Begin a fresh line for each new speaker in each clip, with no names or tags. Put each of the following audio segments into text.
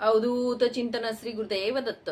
अवधूत चिंतन श्री गुरुदेव दत्त.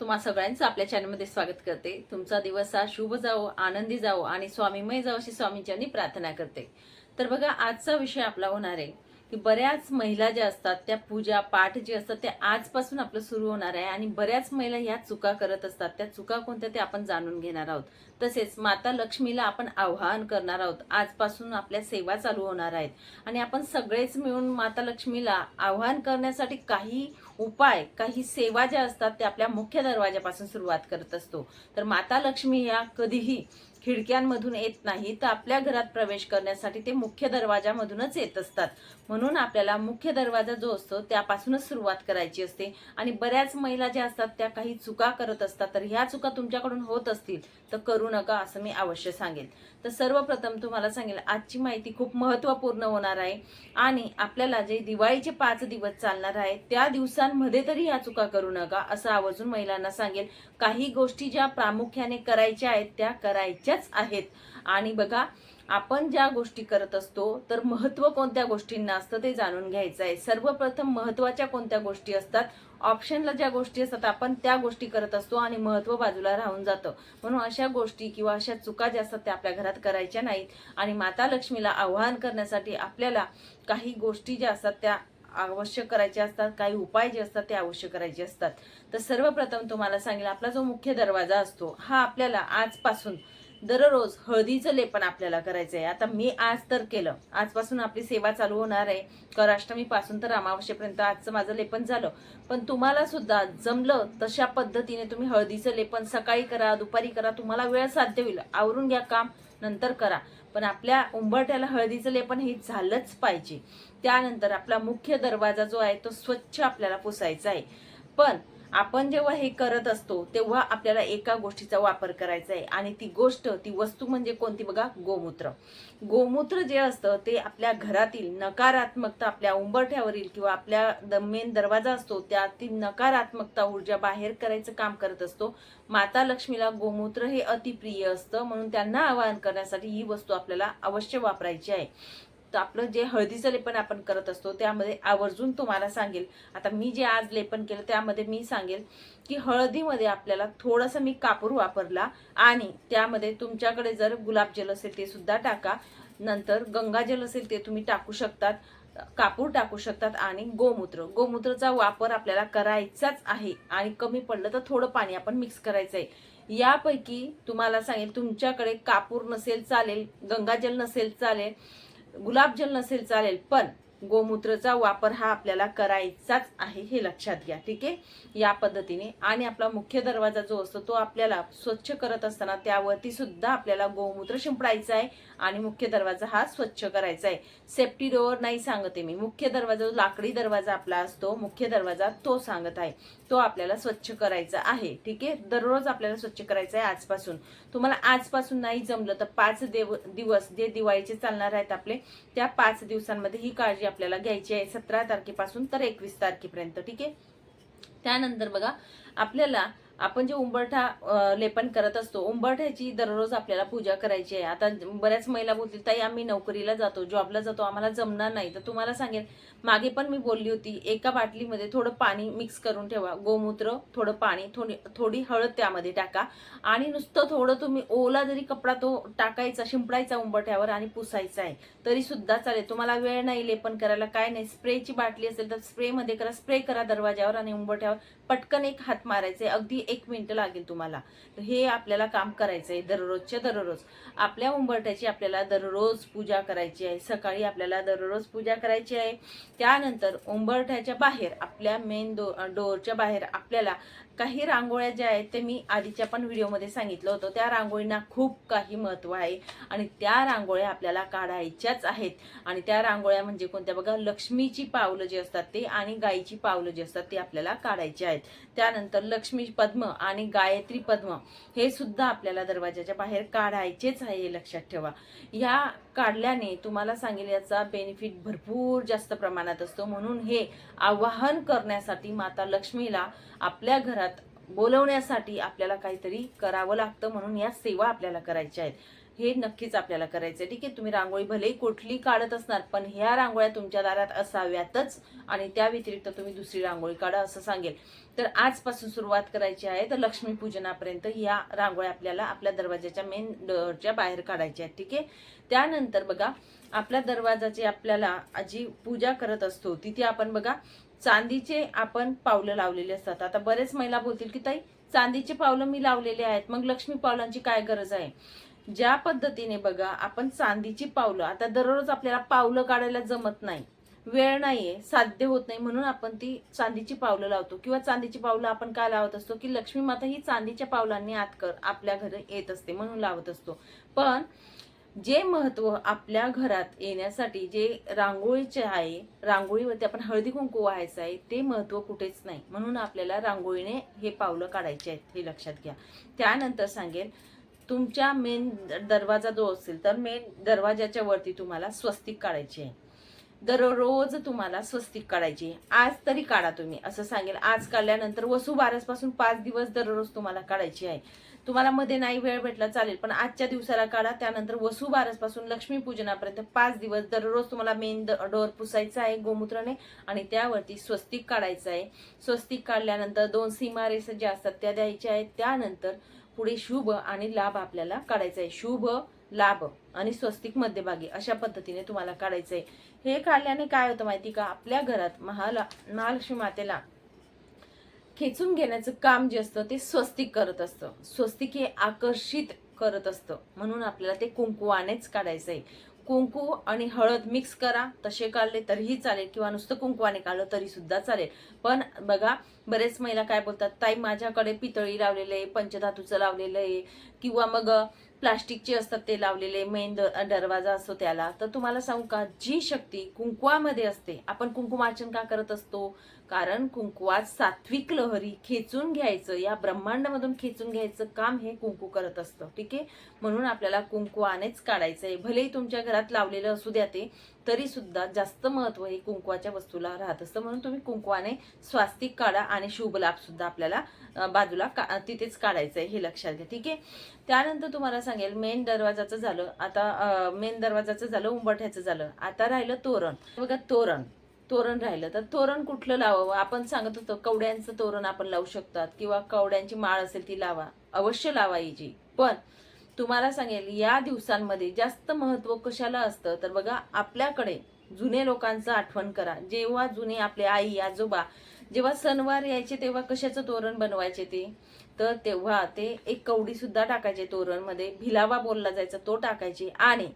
तुम्हा सगळ्यांचं आपल्या चॅनलमध्ये स्वागत करते. तुमचा दिवस हा शुभ जावो आनंदी जावो आणि स्वामीमय जावो अशी स्वामींच्यांनी प्रार्थना करते. तर बघा आजचा विषय आपला होणार आहे. की बऱ्याच महिला ज्या असतात त्या पूजा पाठ जे असतात ते आजपासून आपलं सुरू होणार आहे आणि बऱ्याच महिला ह्या चुका करत असतात. त्या चुका कोणत्या ते आपण जाणून घेणार आहोत. तसेच माता लक्ष्मीला आपण आव्हान करणार आहोत. आजपासून आपल्या सेवा चालू होणार आहेत. आणि आपण सगळेच मिळून माता लक्ष्मीला आवाहन करण्यासाठी काही उपाय काही सेवा ज्या असतात त्या आपल्या मुख्य दरवाजापासून सुरुवात करत असतो. तर माता लक्ष्मी या कधीही खिडक्यांमधून येत नाही तर आपल्या घरात प्रवेश करण्यासाठी ते मुख्य दरवाजामधूनच येत असतात. म्हणून आपल्याला मुख्य दरवाजा जो असतो त्यापासूनच सुरुवात करायची असते. आणि बऱ्याच महिला ज्या असतात त्या काही चुका करत असतात. तर ह्या चुका तुमच्याकडून होत असतील तर करू नका असं मी अवश्य सांगेल. तर सर्वप्रथम तुम्हाला सांगेल आजची माहिती खूप महत्त्वपूर्ण होणार आहे. आणि आपल्याला जे दिवाळीचे पाच दिवस चालणार आहे त्या दिवसांमध्ये तरी ह्या चुका करू नका असं आवर्जून महिलांना सांगेल. काही गोष्टी ज्या प्रामुख्याने करायच्या आहेत त्या करायच्याच आहेत. आणि बघा आपण ज्या गोष्टी करत असतो तर महत्त्व कोणत्या गोष्टींना असतं ते जाणून घ्यायचं आहे. सर्वप्रथम महत्त्वाच्या कोणत्या गोष्टी असतात? ऑप्शनला ज्या गोष्टी असतात आपण त्या गोष्टी करत असतो आणि महत्त्व बाजूला राहून जातं. म्हणून अशा गोष्टी किंवा अशा चुका ज्या असतात त्या आपल्या घरात करायच्या नाहीत. आणि माता लक्ष्मीला आवाहन करण्यासाठी आपल्याला काही गोष्टी ज्या असतात त्या आवश्यक करायचे असतात काही उपाय जे असतात ते आवश्यक करायचे असतात. तर सर्वप्रथम तुम्हाला सांगेल आपला जो मुख्य दरवाजा असतो हा आपल्याला आजपासून दररोज हळदीचं लेपन आपल्याला करायचं आहे आता मी आज तर केलं. आजपासून आपली सेवा चालू होणार आहे. कराष्टमीपासून तर अमावस्येपर्यंत आजचं माझं लेपन झालं. पण तुम्हाला सुद्धा जमलं तशा पद्धतीने तुम्ही हळदीचं लेपन सकाळी करा दुपारी करा तुम्हाला वेळ साध्य होईल. आवरून घ्या काम नंतर करा. पण आपल्या उंबरठ्याला हळदीचं लेपन हे झालंच पाहिजे. त्यानंतर आपला मुख्य दरवाजा जो आहे तो स्वच्छ आपल्याला पुसायचा आहे. पण आपण जेव्हा हे करत असतो तेव्हा आपल्याला एका गोष्टीचा वापर करायचा आहे. आणि ती गोष्ट ती वस्तू म्हणजे कोणती बघा? गोमूत्र. गोमूत्र जे असतं ते आपल्या घरातील नकारात्मकता आपल्या उंबरठ्यावरील किंवा आपल्या मेन दरवाजा असतो त्यातील नकारात्मकता ऊर्जा बाहेर करायचं काम करत असतो. माता लक्ष्मीला गोमूत्र हे अतिप्रिय असतं म्हणून त्यांना आवाहन करण्यासाठी ही वस्तू आपल्याला अवश्य वापरायची आहे. आपलं जे हळदीचं लेपन आपण करत असतो त्यामध्ये आवर्जून तुम्हाला सांगेल. आता मी जे आज लेपन केलं त्यामध्ये मी सांगेल की हळदीमध्ये आपल्याला थोडंसं मी कापूर वापरला आणि त्यामध्ये तुमच्याकडे जर गुलाबजल असेल ते सुद्धा टाका. नंतर गंगाजल असेल ते तुम्ही टाकू शकतात कापूर टाकू शकतात आणि गोमूत्र. गोमूत्रचा वापर आपल्याला करायचाच आहे आणि कमी पडलं तर थोडं पाणी आपण मिक्स करायचं आहे यापैकी तुम्हाला सांगेल तुमच्याकडे कापूर नसेल चालेल गंगाजल नसेल चालेल गुलाबजल नसेल चालेल पण गोमूत्रचा वापर हा आपल्याला करायचाच आहे हे लक्षात घ्या ठीक आहे? या पद्धतीने. आणि आपला मुख्य दरवाजा जो असतो तो आपल्याला स्वच्छ करत असताना त्यावरती सुद्धा आपल्याला गोमूत्र शिंपडायचा आहे आणि मुख्य दरवाजा हा स्वच्छ करायचा आहे. सेफ्टी डोअर नाही सांगते मी. मुख्य दरवाजा जो लाकडी दरवाजा आपला असतो. मुख्य दरवाजा तो सांगत आहे. तो आपल्याला स्वच्छ करायचा आहे ठीक आहे? दररोज आपल्याला स्वच्छ करायचा आहे आजपासून. तुम्हाला आजपासून नाही जमलं तर पाच देव दिवस जे दिवाळीचे चालणार आहेत आपले त्या पाच दिवसांमध्ये ही काळजी आपल्याला घ्यायची आहे सतरा तारखेपासून तर एकवीस तारखेपर्यंत ठीक आहे? त्यानंतर बघा आपल्याला आपण जे उंबरठा लेपन करत असतो उंबरठ्याची दररोज आपल्याला पूजा करायची आहे. आता बऱ्याच महिला बोलतील ताई आम्ही नोकरीला जातो जॉबला जातो आम्हाला जमणार नाही. तर तुम्हाला सांगेल मागे पण मी बोलली होती एका बाटलीमध्ये थोडं पाणी मिक्स करून ठेवा. गोमूत्र थोडं पाणी थोडी थोडी हळद त्यामध्ये टाका. आणि नुसतं थोडं तुम्ही ओला जरी कपडा तो टाकायचा शिंपडायचा उंबरठ्यावर आणि पुसायचा आहे तरी सुद्धा चालेल. तुम्हाला वेळ नाही लेपन करायला काय नाही. स्प्रेची बाटली असेल तर स्प्रेमध्ये करा स्प्रे करा दरवाज्यावर आणि उंबरठ्यावर. पटकन एक हात मारायचे अगदी एक मिनिट लागेल तुम्हाला. तर हे आपल्याला काम करायचं आहे दररोजच्या दररोज. आपल्या उंबरट्याची आपल्याला दररोज पूजा करायची आहे. सकाळी आपल्याला दररोज पूजा करायची आहे. त्यानंतर उंबरठ्याच्या बाहेर आपल्या मेन डो डोअरच्या बाहेर आपल्याला काही रांगोळ्या ज्या आहेत ते मी आधीच्या पण व्हिडिओमध्ये सांगितलं होतं. त्या रांगोळींना खूप काही महत्त्व आहे आणि त्या रांगोळ्या आपल्याला काढायच्याच आहेत. आणि त्या रांगोळ्या म्हणजे कोणत्या? बघा लक्ष्मीची पावलं जी असतात ते आणि गायीची पावलं जी असतात ते आपल्याला काढायची आहेत. त्यानंतर लक्ष्मी पद्म आणि गायत्री पद्म हे सुद्धा आपल्याला दरवाजाच्या बाहेर काढायचेच आहे हे लक्षात ठेवा. ह्या काढल्याने तुम्हाला सांगेल याचा बेनिफिट भरपूर जास्त प्रमाणात असतो. म्हणून हे आवाहन करण्यासाठी माता लक्ष्मीला आपल्या घरात बोलवण्यासाठी आपल्याला काहीतरी करावं लागतं म्हणून या सेवा आपल्याला करायच्या आहेत. हे नक्कीच आपल्याला करायचं आहे ठीक आहे तुम्ही रांगोळी भलेही कुठली काढत असणार पण ह्या रांगोळ्या तुमच्या दारात असाव्यातच आणि त्या व्यतिरिक्त तुम्ही दुसरी रांगोळी काढा असं सांगेल. तर आजपासून सुरुवात करायची आहे तर लक्ष्मीपूजनापर्यंत या रांगोळ्या आपल्याला आपल्या दरवाजाच्या मेन डोअरच्या बाहेर काढायच्या आहेत. ठीक आहे? त्यानंतर बघा आपल्या दरवाजाची आपल्याला जी पूजा करत असतो तिथे आपण बघा चांदीचे आपण पावलं लावलेले असतात. आता बरेच महिला बोलतील की ताई चांदीचे पावलं मी लावलेले आहेत. मग लक्ष्मी पावलांची काय गरज आहे? ज्या पद्धतीने बघा आपण चांदीची पावलं आता दररोज आपल्याला पावलं काढायला जमत नाही. वेळ नाहीये साध्य होत नाही. म्हणून आपण ती चांदीची पावलं लावतो. किंवा चांदीची पावलं आपण काय लावत असतो? की लक्ष्मी माता ही चांदीच्या पावलांनी आत कर आपल्या घरी येत असते म्हणून लावत असतो. पण जे महत्त्व आपल्या घरात येण्यासाठी जे रांगोळीचे आहे रांगोळीवरती आपण हळदी कुंकू व्हायचं आहे ते महत्त्व कुठेच नाही. म्हणून आपल्याला रांगोळीने हे पावलं काढायचे आहेत हे लक्षात घ्या. त्यानंतर सांगेल तुमच्या मेन दरवाजा जो असेल तर मेन दरवाजाच्या वरती तुम्हाला स्वस्तिक काढायची आहे. दररोज तुम्हाला स्वस्तिक काढायची आहे. आज तरी काढा तुम्ही. असं सांगेल आज काढल्यानंतर वसू बारसपासून पाच दिवस दररोज तुम्हाला काढायची आहे. तुम्हाला मध्ये नाही वेळ भेटला चालेल. पण आजच्या दिवसाला काढा त्यानंतर वसुबारसपासून लक्ष्मीपूजनापर्यंत पाच दिवस. दररोज तुम्हाला मेन डोअर पुसायचा आहे गोमूत्राने आणि त्यावरती स्वस्तिक काढायचं आहे. स्वस्तिक काढल्यानंतर दोन सीमारेस ज्या असतात त्या द्यायच्या आहेत. त्यानंतर पुढे शुभ आणि लाभ आपल्याला काढायचा आहे. शुभ लाभ आणि स्वस्तिक मध्यभागी अशा पद्धतीने तुम्हाला काढायचं आहे. हे काढल्याने काय होतं माहिती का? आपल्या घरात महाला महालक्ष्मी मातेला खेचून घेण्याचं काम जे असतं ते स्वस्तिक करत असतं. स्वस्तिक हे आकर्षित करत असतं. म्हणून आपल्याला ते कुंकुवानेच काढायचं आहे कुंकू आणि हळद मिक्स करा. तसे काढले तरीही चालेल किंवा नुसतं कुंकुवाने काढलं तरी सुद्धा चालेल. पण बघा बरेच महिला काय बोलतात ताई माझ्याकडे पितळी लावलेलं आहे पंचधातूचं लावलेलं आहे. किंवा मग प्लास्टिकचे असतात ते लावलेले मेन दरवाजा असतो त्याला. तर तुम्हाला सांगू का जी शक्ती कुंकवामध्ये असते आपण कुंकुमार्चन का करत असतो? कारण कुंकुवात सात्विक लहरी खेचून घ्यायचं या ब्रह्मांडामधून खेचून घ्यायचं काम हे कुंकू करत असतं. ठीक आहे? म्हणून आपल्याला कुंकुवानेच काढायचं आहे भलेही तुमच्या घरात लावलेलं असू द्या ते तरी सुद्धा जास्त महत्त्व हे कुंकवाच्या वस्तूला राहत असतं. म्हणून तुम्ही कुंकवाने स्वास्तिक काढा आणि शुभ लाभ सुद्धा आपल्याला बाजूला का तिथेच काढायचं आहे हे लक्षात घ्या. ठीक आहे? त्यानंतर तुम्हाला सांगेल मेन दरवाजाचं झालं आता मेन दरवाजाचं झालं उंबरठ्याचं झालं. आता राहिलं तोरण. बघा तोरण. तोरण राहिलं. तर तोरण कुठलं लावावं? आपण सांगत होतो कवड्यांचं तोरण आपण लावू शकतात किंवा कवड्यांची माळ असेल ती लावा. अवश्य लावायची पण तुम्हाला सांगेल या दिवसांमध्ये जास्त महत्त्व कशाला असतं? तर बघा आपल्याकडे जुने लोकांचं आठवण करा. जेव्हा जुने आपले आई आजोबा जेव्हा सणवार यायचे तेव्हा कशाचं तोरण बनवायचे ते? तर तेव्हा ते एक कवडी सुद्धा टाकायचे तोरणमध्ये. भिलावा बोलला जायचा तो टाकायचे. आणि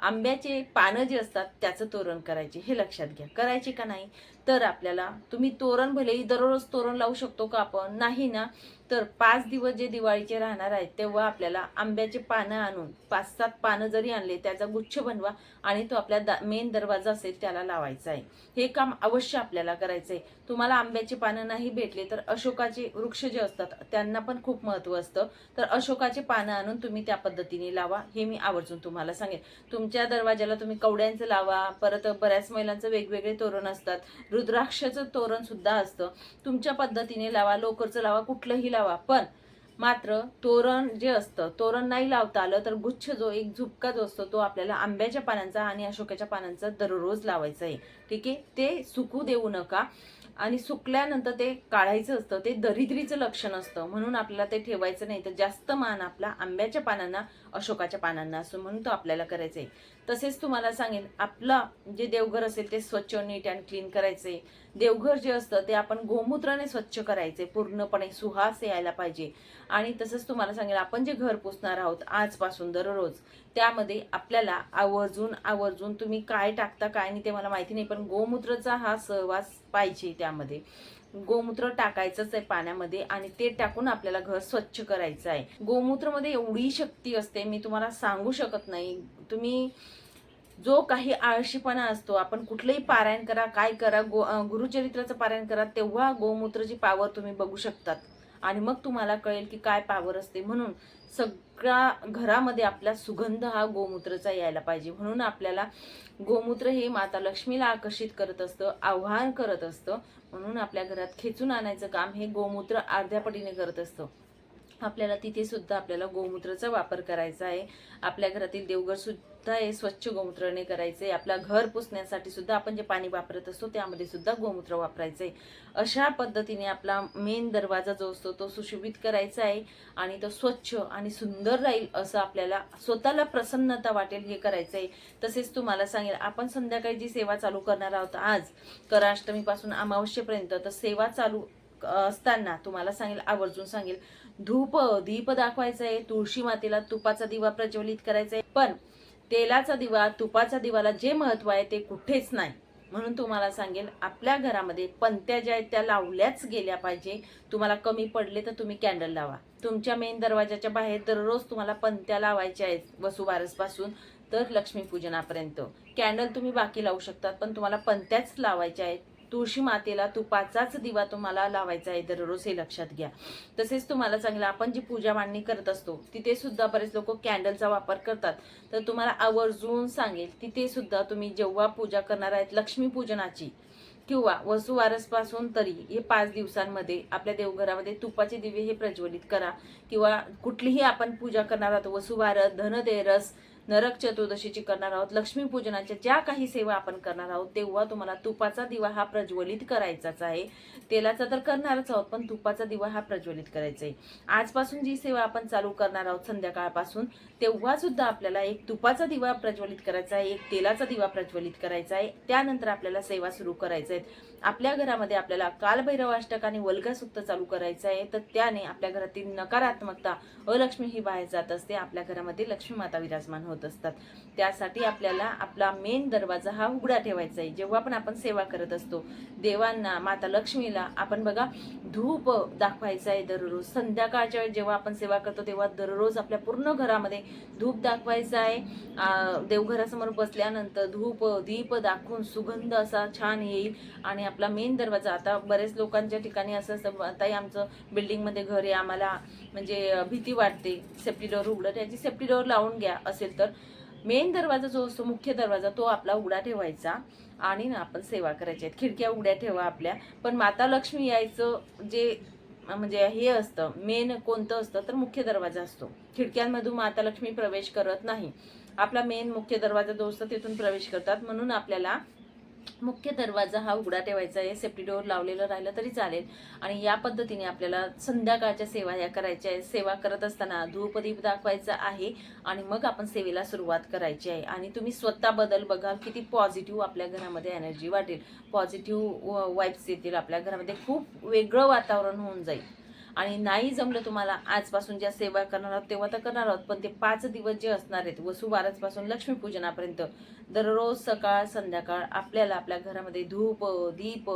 आंब्याचे पानं जे असतात त्याचं तोरण करायचे. हे लक्षात घ्या. करायचे का नाही? तर आपल्याला तुम्ही तोरण भलेही दररोज तोरण लावू शकतो का आपण? नाही ना? तर पाच दिवस जे दिवाळीचे राहणार आहेत तेव्हा आपल्याला आंब्याचे पानं आणून पाच सात पानं जरी आणले त्याचा गुच्छ बनवा आणि तो आपल्या दा मेन दरवाजा असेल त्याला लावायचा आहे. हे काम अवश्य आपल्याला करायचं आहे तुम्हाला आंब्याचे पानं नाही भेटले तर अशोकाचे वृक्ष जे असतात त्यांना पण खूप महत्त्व असतं. तर अशोकाचे पानं आणून तुम्ही त्या पद्धतीने लावा हे मी आवर्जून तुम्हाला सांगेन. तुमच्या दरवाजाला तुम्ही कवड्यांचं लावा परत बऱ्याच महिलांचं वेगवेगळे तोरण असतात रुद्राक्षाचं तोरण सुद्धा असतं. तुमच्या पद्धतीने लावा लोकरचं लावा कुठलंही लावा. पण मात्र तोरण जे असतं तोरण नाही लावता आलं तर गुच्छ जो एक झुपका जो असतो तो आपल्याला आंब्याच्या पानांचा आणि अशोकाच्या पानांचा दररोज लावायचा आहे. ठीक आहे? ते सुकू देऊ नका. आणि सुकल्यानंतर ते काढायचं असतं ते दरिद्रीचं लक्षण असतं. म्हणून आपल्याला ते ठेवायचं नाही. तर जास्त मान आपला आंब्याच्या पानांना अशोकाच्या पानांना असतो. म्हणून तो आपल्याला करायचा आहे. तसेच तुम्हाला सांगेन आपलं जे देवघर असेल ते स्वच्छ नीट अँड क्लीन करायचे. देवघर जे असतं ते आपण गोमूत्राने स्वच्छ करायचे पूर्णपणे सुहास यायला पाहिजे. आणि तसंच तुम्हाला सांगेल आपण जे घर पुसणार आहोत आजपासून दररोज त्यामध्ये आपल्याला आवर्जून आवर्जून तुम्ही काय टाकता काय नाही ते मला माहिती नाही पण गोमूत्राचा हा सहवास पाहिजे त्यामध्ये. गोमूत्र टाकायचंच आहे पाण्यामध्ये आणि ते टाकून आपल्याला घर स्वच्छ करायचं आहे. गोमूत्रमध्ये एवढी शक्ती असते मी तुम्हाला सांगू शकत नाही. तुम्ही जो काही आळशीपणा असतो आपण कुठलंही पारायण करा काय करा गो गुरुचरित्राचं पारायण करा तेव्हा गोमूत्रची पावर तुम्ही बघू शकतात. आणि मग तुम्हाला कळेल की काय पावर असते. म्हणून सगळ्या घरामध्ये आपला सुगंध हा गोमूत्रचा यायला पाहिजे. म्हणून आपल्याला गोमूत्र हे माता लक्ष्मीला आकर्षित करत असतं आव्हान करत असतं. म्हणून आपल्या घरात खेचून आणायचं काम हे गोमूत्र अर्ध्या पटीने करत असतं. आपल्याला तिथे सुद्धा आपल्याला गोमूत्राचा वापर करायचा आहे. आपल्या घरातील देवघर सुद्धा हे स्वच्छ गोमूत्राने आहे आपला घर पुसण्यासाठी सुद्धा आपण जे पाणी वापरत असतो त्यामध्ये सुद्धा गोमूत्र वापरायचं. आहे अशा पद्धतीने आपला मेन दरवाजा जो असतो तो सुशोभित करायचा आहे आणि तो स्वच्छ आणि सुंदर राहील असं आपल्याला स्वतःला प्रसन्नता वाटेल हे करायचं आहे. तसेच तुम्हाला सांगेल आपण संध्याकाळी जी सेवा चालू करणार आहोत आज कराष्टमीपासून अमावस्येपर्यंत तर सेवा चालू असताना तुम्हाला सांगेल आवर्जून सांगेल धूप दीप दाखवायचं आहे तुळशी मातेला तुपाचा दिवा प्रज्वलित करायचा आहे पण तेलाचा दिवा तुपाचा दिवाला जे महत्त्व आहे ते कुठेच नाही. म्हणून तुम्हाला सांगेल आपल्या घरामध्ये पंत्या ज्या आहेत त्या लावल्याच गेल्या पाहिजे. तुम्हाला कमी पडले तर तुम्ही कॅन्डल लावा. तुमच्या मेन दरवाजाच्या बाहेर दररोज तुम्हाला पंत्या लावायच्या आहेत वसुबारसपासून. तर लक्ष्मीपूजनापर्यंत. कॅन्डल तुम्ही बाकी लावू शकतात पण तुम्हाला पंत्याच लावायच्या आहेत. तुळशी मातेला तुपाचाच दिवा तुम्हाला लावायचा आहे दररोज हे लक्षात घ्या. तसेच तुम्हाला चांगलं आपण जी पूजा मांडणी करत असतो तिथे सुद्धा बरेच लोक कॅन्डलचा वापर करतात. तर तुम्हाला आवर्जून सांगेल तिथे सुद्धा तुम्ही जेव्हा पूजा करणार आहेत लक्ष्मी पूजनाची किंवा वसुवारसपासून तरी हे पाच दिवसांमध्ये आपल्या देवघरामध्ये तुपाचे दिवे हे प्रज्वलित करा. किंवा कुठलीही आपण पूजा करणार आहोत वसुवारस धनतेरस नरक चतुर्दशीची करणार आहोत लक्ष्मीपूजनाच्या ज्या काही सेवा आपण करणार आहोत तेव्हा तुम्हाला तुपाचा दिवा हा प्रज्वलित करायचाच आहे. तेलाचा तर करणारच आहोत पण तुपाचा दिवा हा प्रज्वलित करायचा आहे आजपासून जी सेवा आपण चालू करणार आहोत संध्याकाळपासून तेव्हा सुद्धा आपल्याला एक तुपाचा दिवा प्रज्वलित करायचा आहे एक तेलाचा दिवा प्रज्वलित करायचा आहे. त्यानंतर आपल्याला सेवा सुरू करायच्या आहेत आपल्या घरामध्ये आपल्याला कालभैरवाष्टक आणि वल्गा चालू करायचं आहे. तर त्याने आपल्या घरातील नकारात्मकता अलक्ष्मी ही बाहेर जात असते. आपल्या घरामध्ये लक्ष्मी माता विराजमान होत असतात. त्यासाठी आपल्याला आपला मेन दरवाजा हा उघडा ठेवायचा आहे. जेव्हा पण आपण सेवा करत असतो देवांना माता लक्ष्मीला आपण बघा धूप दाखवायचा आहे दररोज. संध्याकाळच्या वेळेस जेव्हा आपण सेवा करतो तेव्हा दररोज आपल्या पूर्ण घरामध्ये धूप दाखवायचा आहे. देवघरासमोर बसल्यानंतर धूप दीप दाखवून सुगंध असा छान येईल. आणि आपला मेन दरवाजा आता बरेच लोकांच्या ठिकाणी असं असतं आताही आमचं बिल्डिंगमध्ये घर आहे आम्हाला म्हणजे भीती वाटते. सेफ्टी डोअर उघडं त्याची सेफ्टी डोअर लावून घ्या असेल तर. मेन दरवाजा जो असतो मुख्य दरवाजा तो आपला उघडा ठेवायचा. आणि ना आपण सेवा करायच्या आहेत. खिडक्या उघड्या ठेवा आपल्या. पण माता लक्ष्मी यायचं जे म्हणजे हे असतं. मेन कोणतं असतं तर मुख्य दरवाजा असतो. खिडक्यांमधून माता लक्ष्मी प्रवेश करत नाही. आपला मेन मुख्य दरवाजा जो असतो तिथून प्रवेश करतात. म्हणून आपल्याला मुख्य दरवाजा हा उघडा ठेवायचा आहे. सेफ्टी डोअर लावलेलं राहिलं तरी चालेल. आणि या पद्धतीने आपल्याला संध्याकाळच्या सेवा या करायच्या आहेत. सेवा करत असताना धूपदीप दाखवायचा आहे आणि मग आपण सेवेला सुरुवात करायची आहे. आणि तुम्ही स्वतः बदल बघाल किती पॉझिटिव्ह आपल्या घरामध्ये एनर्जी वाटेल. पॉझिटिव्ह वाईब्स येतील आपल्या घरामध्ये. खूप वेगळं वातावरण होऊन जाईल. आणि नाही जमलं तुम्हाला आजपासून ज्या सेवा करणार आहोत तेव्हा तर करणार आहोत. पण ते पाच दिवस जे असणार आहेत वसुबारसपासून लक्ष्मीपूजनापर्यंत दररोज सकाळ संध्याकाळ आपल्याला आपल्या घरामध्ये धूप दीप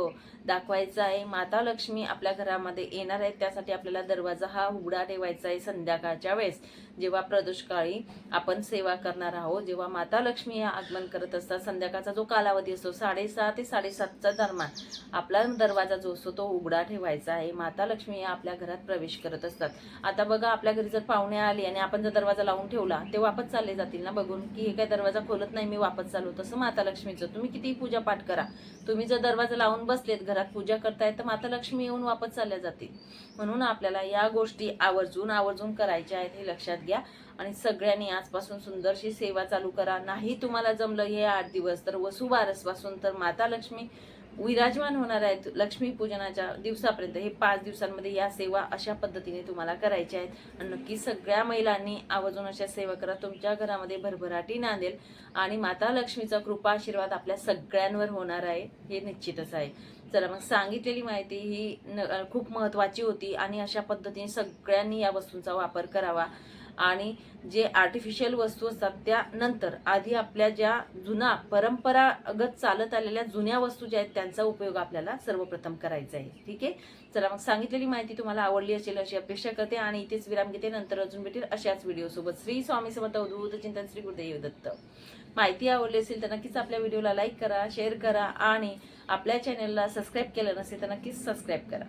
दाखवायचा आहे. माता लक्ष्मी आपल्या घरामध्ये येणार आहेत. त्यासाठी आपल्याला दरवाजा हा उघडा ठेवायचा आहे संध्याकाळच्या वेळेस. जेव्हा प्रदोषकाळी आपण सेवा करणार आहोत जेव्हा माता लक्ष्मी या आगमन करत असतात संध्याकाळचा जो कालावधी असतो साडेसहा ते साडेसातचा दरम्यान आपला दरवाजा जो असतो तो उघडा ठेवायचा आहे. माता लक्ष्मी या आपल्या घरात प्रवेश करत असतात. आता बघा आपल्या घरी जर पाहुणे आले आणि आपण जर दरवाजा लावून ठेवला ते वापस चालले जातील ना बघून की हे काय दरवाजा खोलत नाही मी वापस चालू तसं माता लक्ष्मीचं तुम्ही कितीही पूजा पाठ करा. तुम्ही जर दरवाजा लावून बसलेत घरात पूजा करताय तर माता लक्ष्मी येऊन वापस चालल्या जातील. म्हणून आपल्याला या गोष्टी आवर्जून आवर्जून करायच्या आहेत हे लक्षात घ्या. आणि सगळ्यांनी आजपासून सुंदरशी सेवा चालू करा. नाही तुम्हाला जमलं हे आठ दिवस तर वसुबारसपासून तर माता लक्ष्मी विराजमान होणार आहेत लक्ष्मी पूजनाच्या दिवसापर्यंत. हे पाच दिवसांमध्ये या सेवा अशा पद्धतीने तुम्हाला करायच्या आहेत. आणि नक्की सगळ्या महिलांनी आवर्जून अशा सेवा करा. तुमच्या घरामध्ये भरभराटी नांदेल आणि माता लक्ष्मीचा कृपा आशीर्वाद आपल्या सगळ्यांवर होणार आहे हे निश्चितच आहे. चला मग सांगितलेली माहिती ही न- खूप महत्वाची होती आणि अशा पद्धतीने सगळ्यांनी या वस्तूंचा वापर करावा. आणि जे आर्टिफिशियल वस्तू असतात त्यानंतर आधी आपल्या ज्या जुना परंपरागत चालत आलेल्या जुन्या वस्तू ज्या आहेत त्यांचा उपयोग आपल्याला सर्वप्रथम करायचा आहे. ठीक आहे? चला मग सांगितलेली माहिती तुम्हाला आवडली असेल अशी अपेक्षा करते आणि इथेच विराम घेते. नंतर अजून भेटेल अशाच व्हिडिओसोबत श्री स्वामी समर्थ अवधूत चिंतन श्री गुरुदेव दत्त. माहिती आवडली असेल तर नक्कीच आपल्या व्हिडिओला लाईक करा शेअर करा आणि आपल्या चॅनलला सबस्क्राईब केलं नसेल तर नक्कीच सबस्क्राईब करा.